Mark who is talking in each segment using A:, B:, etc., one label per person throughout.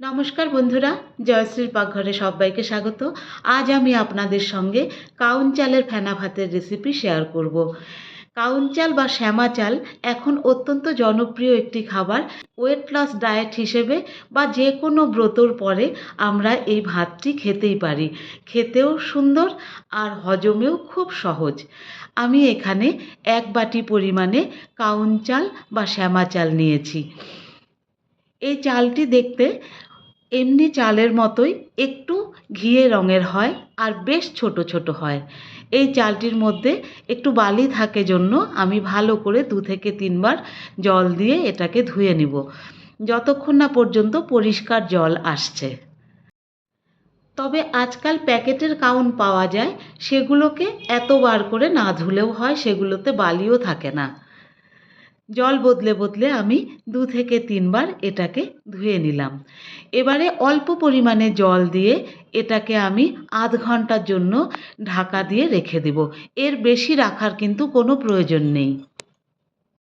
A: নমস্কার বন্ধুরা, জয়শ্রীর পাকঘরে সবাইকে স্বাগত। আজ আমি আপনাদের সঙ্গে কাউন চালের ফেনা ভাতের রেসিপি শেয়ার করব। কাউন চাল বা শ্যামা চাল এখন অত্যন্ত জনপ্রিয় একটি খাবার ওয়েট লস ডায়েট হিসেবে বা যে কোনো ব্রতর পরে আমরা এই ভাতটি খেতেই পারি। খেতেও সুন্দর আর হজমেও খুব সহজ। আমি এখানে এক বাটি পরিমাণে কাউন চাল বা শ্যামা চাল নিয়েছি। এই চালটি দেখতে এমনি চালের মতোই একটু ঘিয়ে রঙের হয় আর বেশ ছোট ছোট হয়। এই চালটির মধ্যে একটু বালি থাকে জন্য আমি ভালো করে দু থেকে তিনবার জল দিয়ে এটাকে ধুয়ে নিব। যতক্ষণ না পর্যন্ত পরিষ্কার জল আসছে। তবে আজকাল প্যাকেটের কাউন পাওয়া যায়, সেগুলোকে এতবার করে না ধুলেও হয়, সেগুলোতে বালিও থাকে না। জল বদলে বদলে আমি দু থেকে তিনবার এটাকে ধুয়ে নিলাম। এবারে অল্প পরিমাণে জল দিয়ে এটাকে আমি আধ ঘণ্টার জন্য ঢাকা দিয়ে রেখে দেব। এর বেশি রাখার কিন্তু কোনো প্রয়োজন নেই।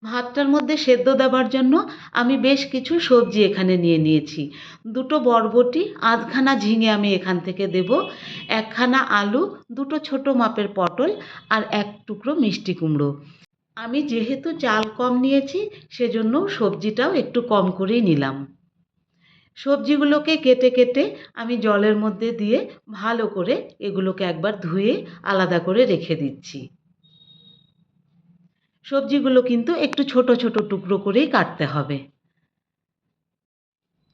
A: ভাতটার মধ্যে সেদ্ধ দেওয়ার জন্য আমি বেশ কিছু সবজি এখানে নিয়ে নিয়েছি। দুটো বরবটি, আধখানা ঝিঙে আমি এখান থেকে দেব, একখানা আলু, দুটো ছোট মাপের পটল আর এক টুকরো মিষ্টি কুমড়ো। আমি যেহেতু চাল কম নিয়েছি সেজন্য সবজিটাও একটু কম করেই নিলাম। সবজিগুলোকে কেটে কেটে আমি জলের মধ্যে দিয়ে ভালো করে এগুলোকে একবার ধুয়ে আলাদা করে রেখে দিচ্ছি। সবজিগুলো কিন্তু একটু ছোট ছোট টুকরো করেই কাটতে হবে।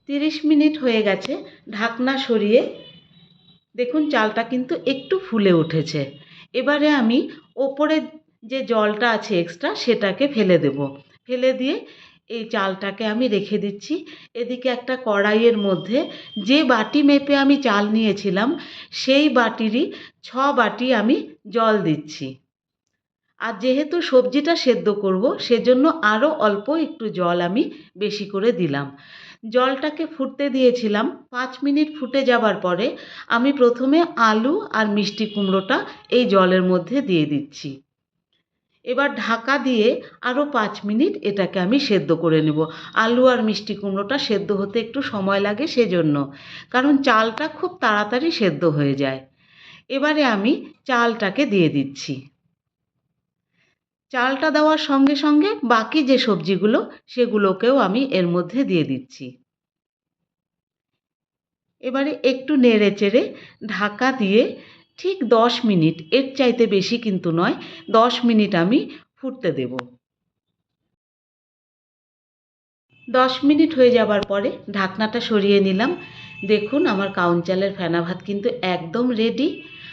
A: তিরিশ মিনিট হয়ে গেছে, ঢাকনা সরিয়ে দেখুন চালটা কিন্তু একটু ফুলে উঠেছে। এবারে আমি ওপরে যে জলটা আছে এক্সট্রা সেটাকে ফেলে দেব। ফেলে দিয়ে এই চালটাকে আমি রেখে দিচ্ছি। এদিকে একটা কড়াইয়ের মধ্যে যে বাটি মেপে আমি চাল নিয়েছিলাম, সেই বাটিরই ছ বাটি আমি জল দিচ্ছি। আর যেহেতু সবজিটা সেদ্ধ করব, সেজন্য আরও অল্প একটু জল আমি বেশি করে দিলাম। জলটাকে ফুটতে দিয়েছিলাম পাঁচ মিনিট ফুটে যাবার পরে আমি প্রথমে আলু আর মিষ্টি কুমড়োটা এই জলের মধ্যে দিয়ে দিচ্ছি। এবার ঢাকা দিয়ে আরও পাঁচ মিনিট এটাকে আমি সেদ্ধ করে নেব। আলু আর মিষ্টি কুমড়োটা সেদ্ধ হতে একটু সময় লাগে সেজন্য, কারণ চালটা খুব তাড়াতাড়ি সেদ্ধ হয়ে যায়। এবারে আমি চালটাকে দিয়ে দিচ্ছি। চালটা দেওয়ার সঙ্গে সঙ্গে বাকি যে সবজিগুলো, সেগুলোকেও আমি এর মধ্যে দিয়ে দিচ্ছি। এবারে একটু নেড়ে চেড়ে ঢাকা দিয়ে ঠিক দশ মিনিট, এর চাইতে বেশি কিন্তু নয়, দশ মিনিট আমি ফুটতে দেব। দশ মিনিট হয়ে যাবার পরে ঢাকনাটা সরিয়ে নিলাম। দেখুন আমার কাউন চালের ফেনা ভাত কিন্তু একদম রেডি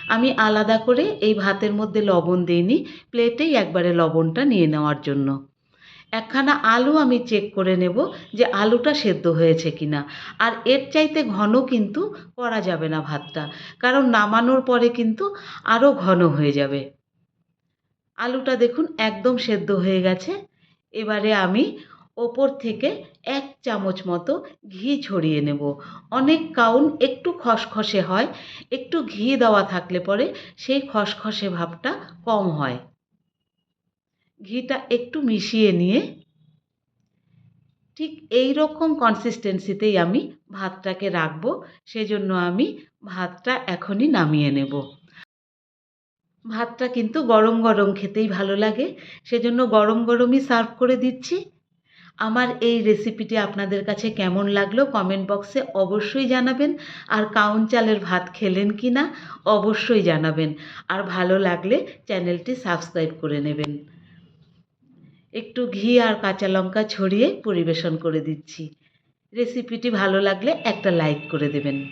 A: আমি আলাদা করে এই ভাতের মধ্যে লবণ দিইনি প্লেটেই একবারে লবণটা নিয়ে নেওয়ার জন্য। একখানা আলু আমি চেক করে নেব যে আলুটা সেদ্ধ হয়েছে কি না আর এর চাইতে ঘন কিন্তু করা যাবে না ভাতটা, কারণ নামানোর পরে কিন্তু আরও ঘন হয়ে যাবে। আলুটা দেখুন একদম সেদ্ধ হয়ে গেছে। এবারে আমি ওপর থেকে এক চামচ মতো ঘি ছড়িয়ে নেব। অনেক কাউন একটু খসখসে হয়, একটু ঘি দেওয়া থাকলে পরে সেই খসখসে ভাবটা কম হয়। ঘিটা একটু মিশিয়ে নিয়ে ঠিক এই রকম কনসিস্টেন্সিতেই আমি ভাতটাকে রাখব। সেজন্য আমি ভাতটা এখনই নামিয়ে নেব। ভাতটা কিন্তু গরম গরম খেতেই ভালো লাগে। সেজন্য গরম গরমই সার্ভ করে দিচ্ছি। আমার এই রেসিপিটি আপনাদের কাছে কেমন লাগল কমেন্ট বক্সে অবশ্যই জানাবেন। আর কাউন চালের ভাত খেলেন কি না অবশ্যই জানাবেন। আর ভালো লাগলে চ্যানেলটি সাবস্ক্রাইব করে নেবেন। একটু ঘি আর কাঁচা লঙ্কা ছড়িয়ে পরিবেশন করে দিচ্ছি। রেসিপিটি ভালো লাগলে একটা লাইক করে দেবেন।